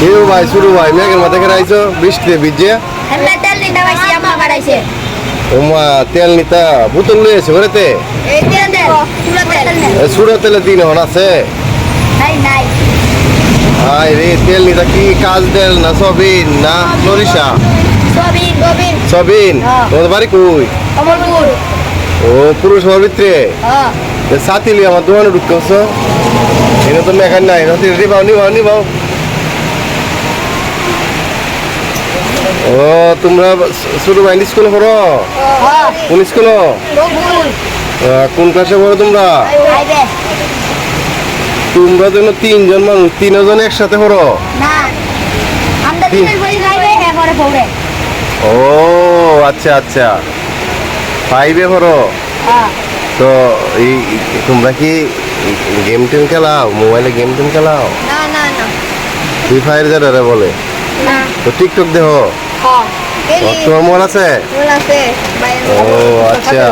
কেউ ভাই শুরু ভাই মেঘের মাথা কেন আইছো বৃষ্টিতে ভিজে? ওমা তেল নিতা বোতল লয়ে এসে ঘরেতে? সুরো তেলে দিন হন আছে? আয় রে তেল নিতা কি কাজ তেল না সবিন না সরিষা? সবিন। তোমাদের বাড়ি কই? ও পুরসভার ভিতরে? হ্যাঁ এ সাথী লিয়ে আমার দোকানে ঢুকতেছ। এনে তো মেকান নাই সাথী নিবাও নিবাও নিবাও ও তোমরা ছোট ভাই স্কুলে পড়ো? হ্যাঁ কোন স্কুল? কোন ক্লাসে পড়ো তোমরা? তোমরা যেন তিনজন মানুষ তিনজন একসাথে পড়ো? পড়ে ও আচ্ছা আচ্ছা। ফাইভে পড়ো? হ্যাঁ। তো এই তোমরা কি গেম টেম খেলাও? মোবাইলে গেম টেম খেলাও? ফ্রি ফায়ার যারা বলে। তো টিকটক হ্যাঁ এলি তোমার মোবাইল আছে? বল আছে। বাইরে ও আচ্ছা।